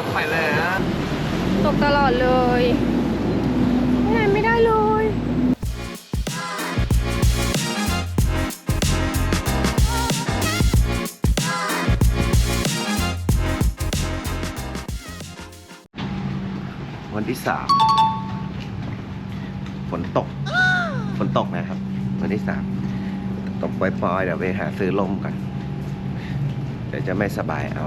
รับไปเลยนะตกตลอดเลยไม่ไหนไม่ได้เลย วันที่สามฝนตก ฝนตกนะครับ วันที่สามตกปล่อยๆเดี๋ยวไปหาซื้อลมกันเดี๋ยวจะไม่สบายเอา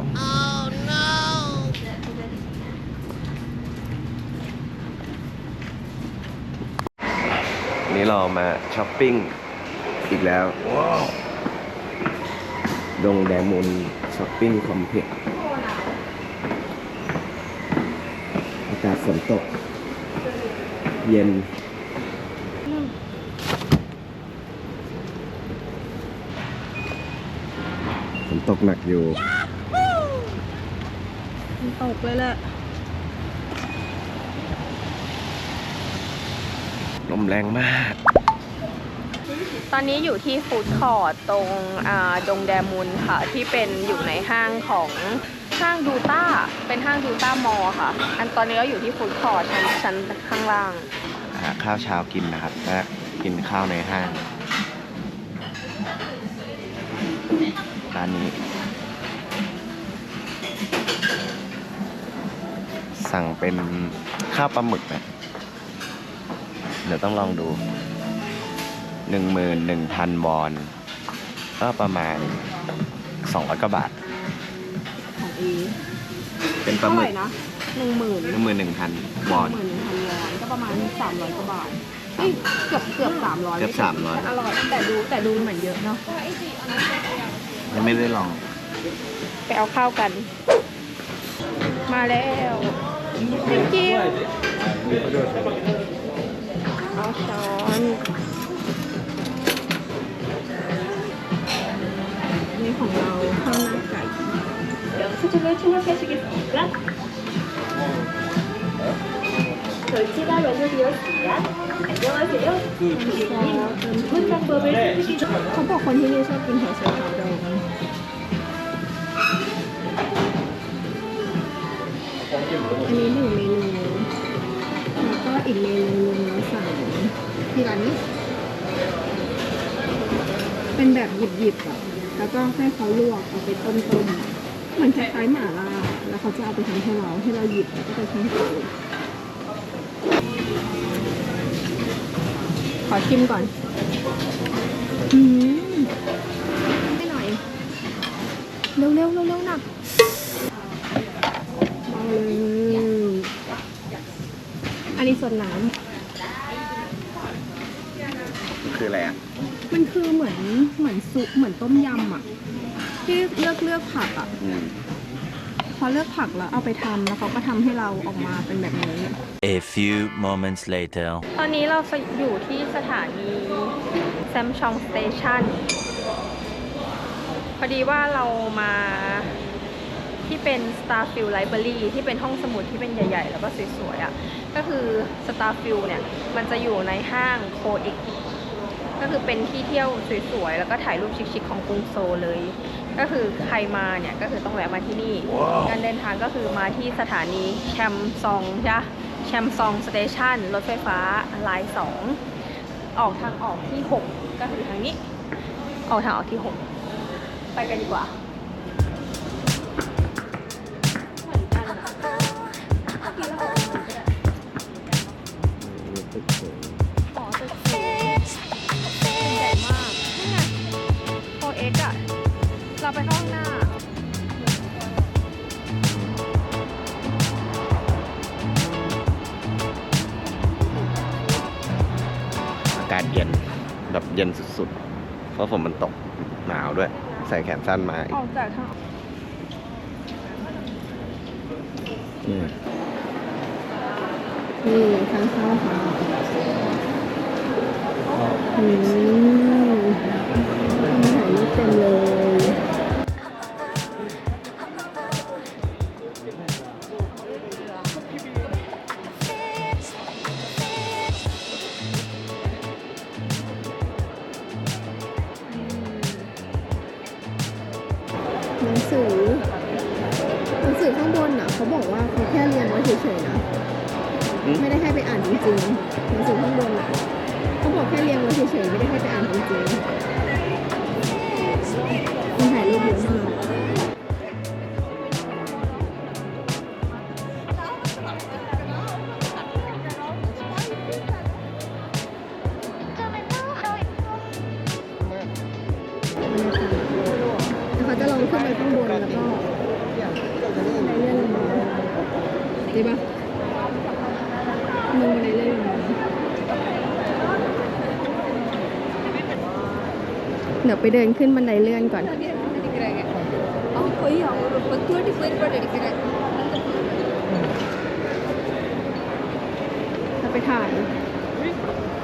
นี่เรามาช้อปปิ้งอีกแล้วดงแดมุนช้อปปิ้งคอมเพล็กซ์อากาศฝนตก เย็น ฝนตกหนักอยู่มันตกเลยแหละ ลมแรงมาก ตอนนี้อยู่ที่ฟู้ดคอร์ตตรงอ่าดงแดมุนค่ะ ที่เป็นอยู่ในห้างของห้างดูต้า เป็นห้างดูต้ามอลล์ค่ะ อันตอนนี้ก็อยู่ที่ฟู้ดคอร์ตชั้นชั้นข้างล่าง หาข้าวเช้ากินนะครับและกินข้าวในห้างร้านนี้ สั่งเป็นข้าวปลาหมึกนะ เดี๋ยวต้องลองดูหนึ่งหมื่นหนึ่งพันวอน ก็ประมาณสองร้อยกว่าบาท ของอีเป็นปลาหมึกนะหนึ่งหมื่นหนึ่งหมื่นหนึ่งพันวอนหมื่นหนึ่งพันวอนก็ประมาณสามร้อยกว่าบาทเอ้ยเกือบเกือบสามร้อยเกือบ300อร่อยแต่ดูแต่ดูเหมือนเยอะเนาะยังไม่ได้ลอง ไปเอาข้าวกัน มาแล้ว thank you เอา ช้อนนี่ของเราข้าวหน้าไก่ 서쪽을 통합하시겠습니까? 절차가 완료되었습니다. 안녕하세요. 고객님, 주문 방법을 찾으시 เขาบอกคนที่นี่ชอบกินหัวไชเท้าดองอันนี้หนึ่งเมนู แล้วก็อีกเมนูหนึงเราสั่ง ที่ร้านนี้เป็นแบบหยิบๆอะแล้วก็ให้เขาลวกเอาไปต้มๆเหมือนคล้ายๆหม่าล่าแล้วเขาจะเอาไปทำให้เราให้เราหยิบแล้วก็ไปทำให้เขาขอชิมก่อนอืมให้หน่อย เร็วๆเร็วๆเร็วๆหนักมาเลยอันนี้ส่วนน้ คืออะไรอะำมันคือเหมือนเหมือนซุปเหมือนต้มยำอะที่เลือกเลือกผักอะอืมพอเลือกผักแล้วเอาไปทำแล้วเขาก็ทำให้เราออกมาเป็นแบบนี้ A few moments later. ตอนนี้เราอยู่ที่สถานีแซมชองสเตชันพอดีว่าเรามาที่เป็น Starfield Library ที่เป็นห้องสมุดที่เป็นใหญ่ ๆ แล้วก็สวยๆอะ่ะ ก็คือ Starfield เนี่ย มันจะอยู่ในห้างโคอิก ก็คือเป็นที่เที่ยวสวยๆ แล้วก็ถ่ายรูปชิคๆของกรุงโซลเลย ก็คือใครมาเนี่ยก็คือต้องแวะมาที่นี่ การเดินทางก็คือมาที่สถานีแชมซองใช่ปะแชมซองสเตชันรถไฟฟ้าลายสองออกทางออกที่ 6 ก็คือทางนี้ ออกทางออกที่ 6 ไปกันดีกว่าากาศเย็นแบบเย็นสุดๆ เพราะฝนมันตกหนาวด้วย ใส่แขนสั้นมาอีอกอกจากทางนี่นี่ทางเข้าค่ะอืมถ่ายรูปเต็มเลย สือหนังสือข้างบนอะเขาบอกว่าเฉยๆนะอืมไม่ได้ให้ไปอ่านจริงๆหนังสือข้างบนอะเขาบอกแค่เรียงไว้เฉยๆไม่ได้ให้ไปอ่านจริงๆคนถ่ายรูปเยอะมาก เขาจะลองขึ้นไปข้างบนแล้วก็ในเลื่อนลงมาดีปะมึงในเลื่อนลงมาเดี๋ยวไปเดินขึ้นบันไดเลื่อนก่อน จะไปถ่าย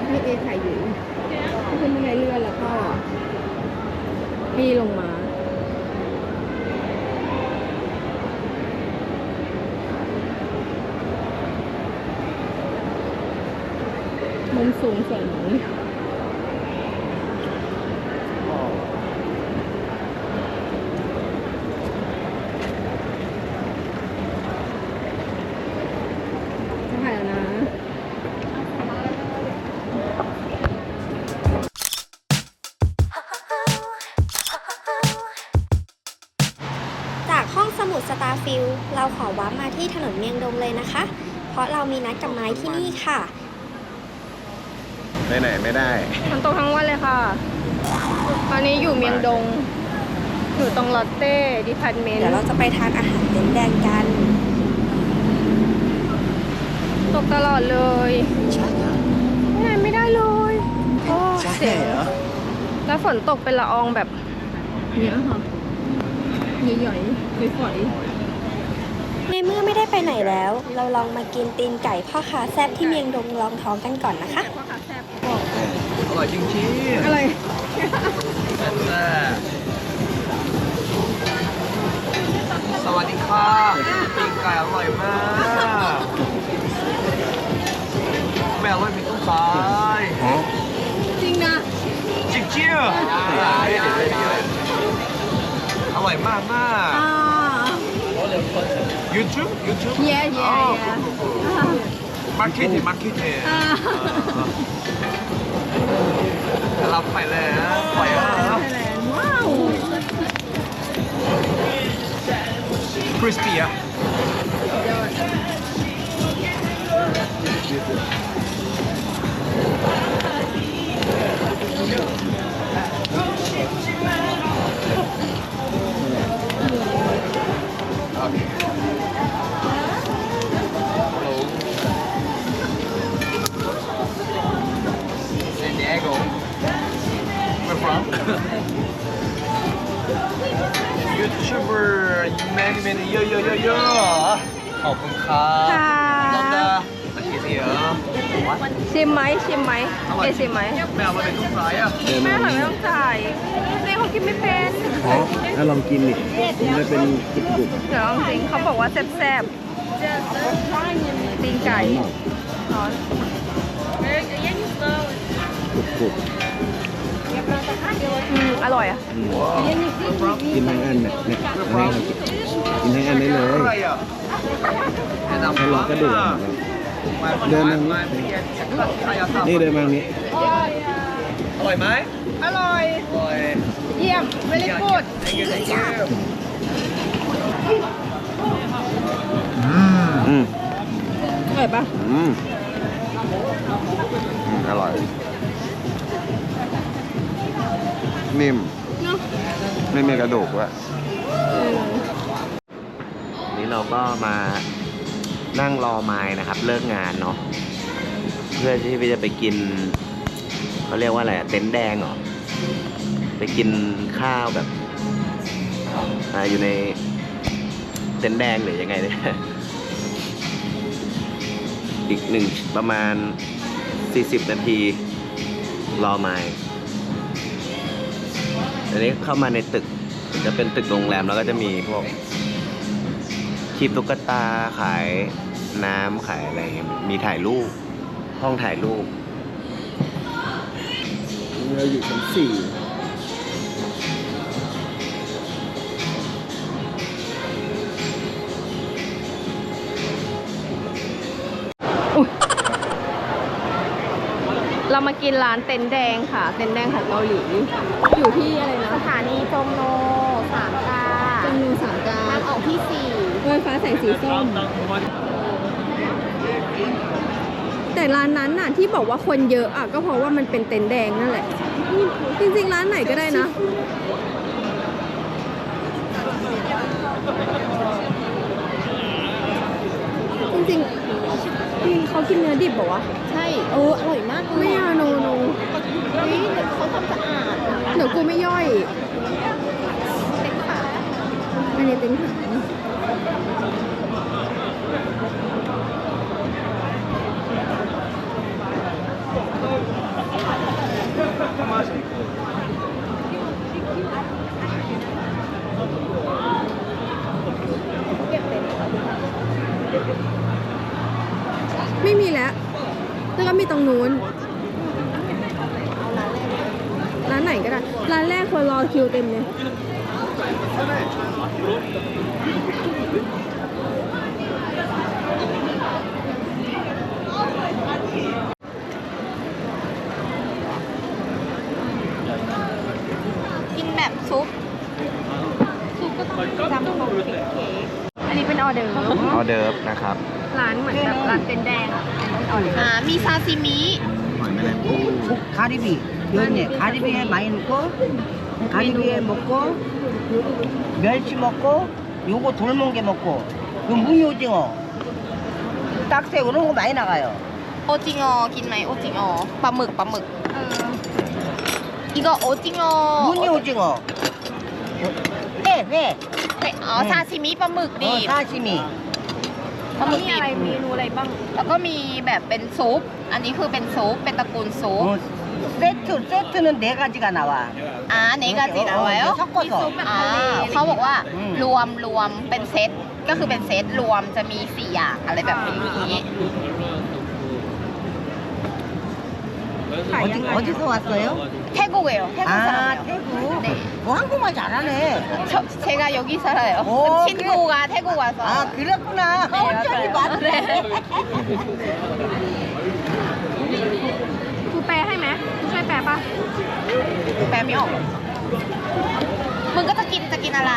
ให้เอถ่ายอยู่ขึ้นบันไดเลื่อนแล้วก็ปีลงมา มุม สูงสวยไหมจากห้องสมุดสตาร์ฟิลเราขอวับมาที่ถนนเมียงดงเลยนะคะ เพราะเรามีนัดกับไม้ที่นี่ค่ะ ไปไหนไม่ได้มันตกทั้งวันเลยค่ะ ตอนนี้อยู่เมียงดง อยู่ตรงลอตเต้ดิพาร์ตเมนต์เดี๋ยวเราจะไปทานอาหารเต็นท์แดงกัน ตกตลอดเลยไม่ไหนไม่ได้เลยโอ้เสียแล้วฝนตกเป็นละอองแบบเนี้ยค่ะหย่อยๆฝอยในเมื่อไม่ได้ไปไหนแล้ว เราลองมากินตีนไก่พ่อค้าแซ่บที่เมียงดงลองท้องกันก่อนนะคะๆพ่ อค้าแซ่บอร่อยจริงอะไรๆแซ่บสวัสดีค่ะปิ้งไก่อร่อยมากแม่อร่อยเป็นต้นสายจริงนะจริงๆอร่อยมากมากอ่า YouTube YouTube เย่เย่มาร์ ถ้าร์เก็ตติ้งเราไปแล้วไปแล้วว้าวคริสปี้อะ from? YouTuber many many yo yo yo yo ขอบคุณครับค่ะ ลอนดาอาชีพเหรอวัดชิมไหมชิมไหมอร่อยเอชิมไหมแม่เอามาเป็นทุกสายอะแม่หอยไม่ต้องจ่ายเจ๊เขากินไม่เป็นอ๋อถ้าลองกินดิมันจะเป็นกรุบเดี๋ยวลองจริงเขาบอกว่าแซ่บๆตีนไก่ร้อนๆกรุบ อืมอร่อยอะๆอืมกินทั้งอันเนี่ยเนี่ยเอาให้เขากินกินทั้งอันได้เลย อะไรอะแนะนำให้ลองกระดูกของเราเดินมานี้ นี่เดินมานี้ อร่อยไหมอร่อย อร่อย เยี่ยม very good Thank you thank you อืม อร่อยปะอืมอืมอร่อย นิ่ม เนาะไม่มีกระดูกด้วยเออนี่เราก็มานั่งรอไม้นะครับ เลิกงานเนาะเพื่อที่จะไปกินเขาเรียกว่าอะไรอะเต็นท์แดงเหรอไปกินข้าวแบบอ่าอยู่ในเต็นท์แดงหรือยังไงเนี่ย อีกหนึ่งประมาณ 40 นาที รอไม้ อันนี้เข้ามาในตึก จะเป็นตึกโรงแรมแล้วก็จะมีพวกคีบตุ๊กตาขายน้ำขายอะไรมีถ่ายรูป ห้องถ่ายรูปเราอยู่ชั้นสี่ กินร้านเต็นแดงค่ะ เต็นแดงของเกาหลี อยู่ที่อะไรนะสถานีจงโนสามกาจังนูสามกาทางออกที่สี่โดยฟ้าแสงสีส้ม แต่ร้านนั้นน่ะที่บอกว่าคนเยอะอะก็เพราะว่ามันเป็นเต็นท์แดงนั่นแหละ จริงๆ ร้านไหนก็ได้นะ จริงๆ พี่เขากินเนื้อดิบบอกวะใช่เอออร่อยมากเลยไม่เอาโนโนเฮ้ยแต่เขาทำสะอาดเดี๋ยวกูไม่ย่อยเต็มปากอันนี้เต็นท์ถั ตรงนู้น ร้านไหนก็ได้ ร้านแรกคนรอคิวเต็มเลยกินแบบซุป ซุปก็ต้องจำของเก๋อันนี้เป็นออเดอร์ออเดิร์ฟนะครับ ร้านเหมือนแบบร้านเต็นท์แดงอ่ะอันนี้เป็นออเดอร์ ๆอ่ามีซาซิมิ 가리비 면에 가리비에 많이 넣고 가리비에 먹고 멸치 먹고 요거 돌멍게 먹고 그 무늬 오징어 딱새우 이런 거 많이 나가요 โอจิงอ กินไหมโอจิงอปลาหมึกปลาหมึก เออ อีกโอจิงอ 무늬 오징어 회, 회, เป็นอ๋อซาซิมิปลาหมึกดิ 어, 사시미 ปลาหมึก มี ดิ อะไร บ เมนูอะไรบ้าง แล้วก็มีแบบเป็นซุป อันนี้คือเป็นซุป เป็นตระกูลซุป 어, 세트, 세트는 네 가지가 나와 อ่าเนกาจินะไว้ เดี๋ยวเดี๋ยว อ่าเขาบอกว่า อืม รวมรวมเป็นเซต ก็คือเป็นเซตรวมจะมีสี่อย่างอะไรแบบนี้ 어디, 어디서 왔어요? 태국이에요. 태국 아 사람이에요. 태국 네. 어, 한국말 잘하네 저, 제가 여기 살아요. 오, 친구가 태국 와서. 아 그랬구나 네, 어쩐지 맞아요. 맞네 ครูแปลให้ไหมครูช่วยแปลปะ แปลไม่ออกหรอกมึงก็จะกินจะกินอะไร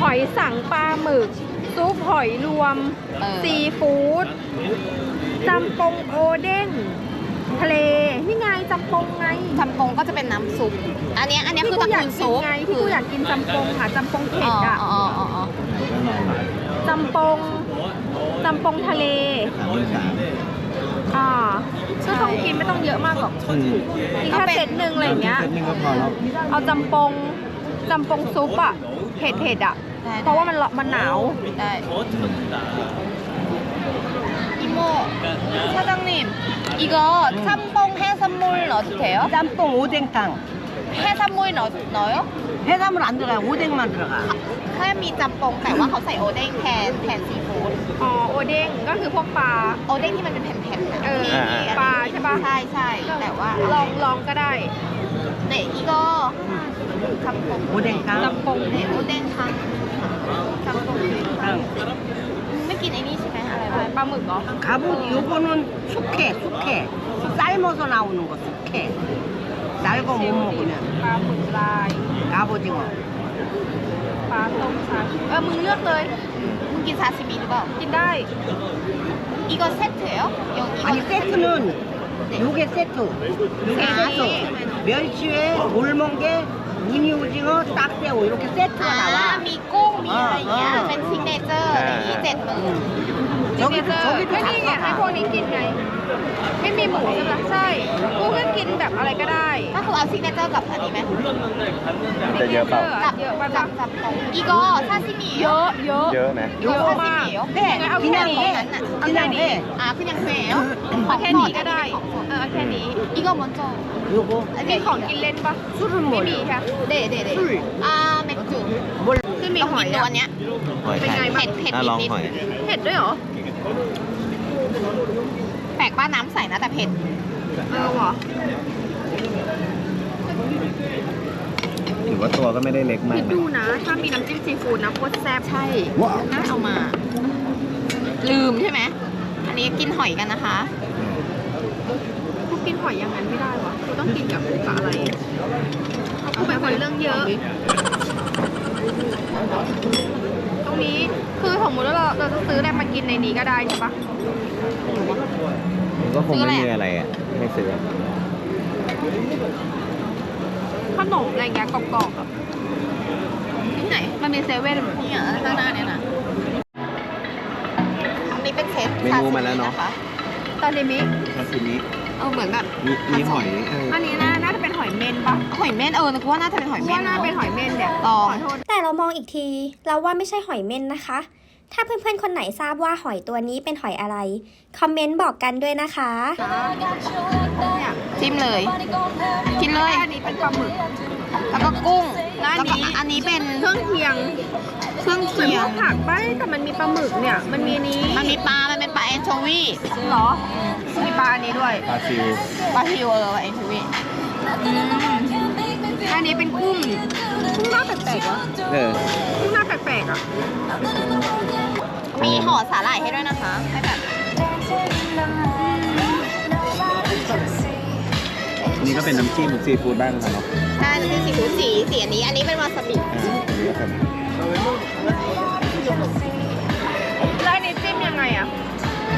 หอยสังปลาหมึก ซุปหอยรวม เออ ซีฟู้ด จำปงโอเด้งทะเลนี่ไงจำปงไงจำปงก็จะเป็นน้ำซุป อันเนี้ยอันเนี้ยคือตระที่กูอยากูกลกินซุปไงที่กูอยากกินจำปงค่ะจำปงเผ็อ๋ดออะอ๋ออ๋ออ๋อจำปงจำปงทะเลอ่าก็ต้องกินไม่ต้องเยอะมากหรอกกินแค่เซตหนึ่งอะไรอย่างเงี้ยเอาจำปงจำปงซุปอะเผ็ดเผ็ดๆอะได้เพราะว่ามันร้อนมันหนาวได้ 이모 사장님 이거 짬뽕 해산물 넣어도 돼요? 짬뽕 오뎅탕 해산물 넣, 넣어요? 해산물 안 들어가요 오뎅만 들어가 แค่มีจำปงแต่ว่าเขาใส่โอเด้งแทนแทนซีฟู้ด อ๋อโอเด้งก็คือพวกปลา โอเด้งที่มันเป็นแผ่นๆนะ เออ ที่ที่ ปลาใช่ปะ ใช่ใช่แต่ว่า ลองลองก็ได้ เด็กอีกก็จำปง 오뎅탕 จำปง เด็กโอเด้งทั้งจำปง 탕. ไม่กินไอ้นี่ 까먹어. 갑옷 요거는 숙회, 숙회. 삶아서 나오는 거 숙회. 날고 못 먹으면 갑오징어.เออมึงเลือกเลย มึงกินซาซิมิหรือเปล่า กินได้ อีกเซตเถอะยงอีก 아니 세트는 요게 세트. 요게 아, 세트. 네. 멸치회, 돌멍게, 무늬 오징어, 딱새우 이렇게 세트가 อ่า 나와. มีกุ้ง มีอะไรอย่างเงี้ย เป็นซิกเนเจอร์อะไรอย่างงี้เจ็ดหมื่น ซิเนเจอร์ก็นี่ไงให้พวกนี้กินไง ไม่มีหมูใช่ไหมใช่กูก็กินแบบอะไรก็ได้ถ้าคือเอาซิกเนเจอร์กับอันนี้ไหมจะเยอะเปล่า จับเยอะไปจับปะจับของอีกอซาซิมิเยอะเยอะเยอะไหมเยอะมากเด็กเอาแค่นี้เอาแค่นี้อะคุณยังแฟลขอแค่นี้ก็ได้เออแค่นี้อีกอมอนโจอันนี้ของกินเล่นปะไม่มีค่ะเด็ดเด็ดเด็ดอ่าเมกจูคือมีหอยตัวเนี้ยเป็นไงบ้างเผ็ดเผ็ดนิดเผ็ดด้วยเหรอ แปลกป้าน้ำใสนะแต่เผ็ดเออเหรอถือว่าตัวก็ไม่ได้เล็กมาคิกดนะดูนะ ถ้ามีน้ำจิ้มซีฟู้ดนะโคตรแซ่บใช่น่าเอามา ลืมใช่ไหม อันนี้กินหอยกันนะคะกินหอยอย่างนั้นไม่ได้วะกูต้องกินกับกับอะไรกูเป็นคนเรื่องเยอะตรง นี้ คือสมมติว่าเราเราจะซื้ออะไรมากินในนี้ก็ได้ใช่ปะ มันก็คงไม่มีอะไรอะ ไม่ซื้อขนมอะไรเงี้ยกรอบๆอะที่ไหน มันมีเซเว่นแบบนี้อะข้างหน้าเนี่ยนะอันนี้เป็นเซตเมนูมาแล้วเนาะตาซิมิซาซิมิ เออเหมือนแบบ มีมีหอยเอออันนี้น่าน่าจะเป็น หอยเม่นปะหอยเม่นเออนึกว่าน่าจะเป็นหอยว่าเม่นน่าเป็นหอยเม่นเนี่ยต่อขอโทษแต่เรามองอีกที เราว่าไม่ใช่หอยเม่นนะคะ ถ้าเพื่อนๆคนไหนทราบว่าหอยตัวนี้เป็นหอยอะไร คอมเมนต์บอกกันด้วยนะคะเนี่ยจิ้มเลย กินเลยอันนี้เป็นปลาหมึก แล้วก็กุ้งแล้วอันนี้ก็อันนี้เป็นเครื่องเคียงเครื่องเหมือนเคียพงวกผักป้าแต่มันมีปลาหมึกเนี่ย มันมีนี้ มันมีปลา มันเป็นปลาแอนโชวีเหรอ มีปลาอันนี้ด้วย ปลาซิว ปลาฮิวเออปลาแอนโชวี อันนี้เป็นกุ้ง กุ้งหน้าแปลกๆวะเออกุ้งหน้าแปลกๆอะ มีห่อสาหร่ายให้ด้วยนะคะให้แบบนี่ก็เป็นน้ำจิ้มซีฟู้ดบ้างนะเนาะใช่นี่คือสีฟูดสีสีอันนี้ อันนี้เป็นวาซาบิอ่าอันนี้ก็เป็นแล้วอันนี้จิ้มยังไงอะ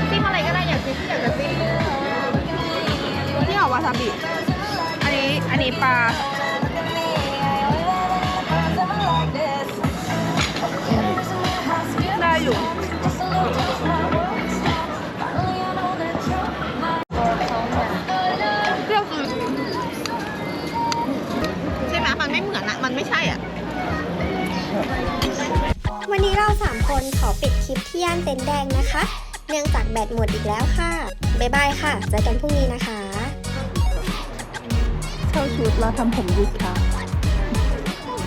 จิ้มอะไรก็ได้อยากจิ้มอยากจะจิ้มนี่เหรอวาซาบิ อันนี้ปลาได้อยู่เลี้ยวคือใช่ไหมมันไม่เหมือนอะมันไม่ใช่อะ วันนี้เราสามคนขอปิดคลิปที่ย่านเต็นท์แดงนะคะ เนื่องจากแบตหมดอีกแล้วค่ะ บ๊ายบายค่ะเจอกันพรุ่งนี้นะคะ ชุดแล้วทำผมยุดค่ะ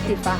สีฟ้า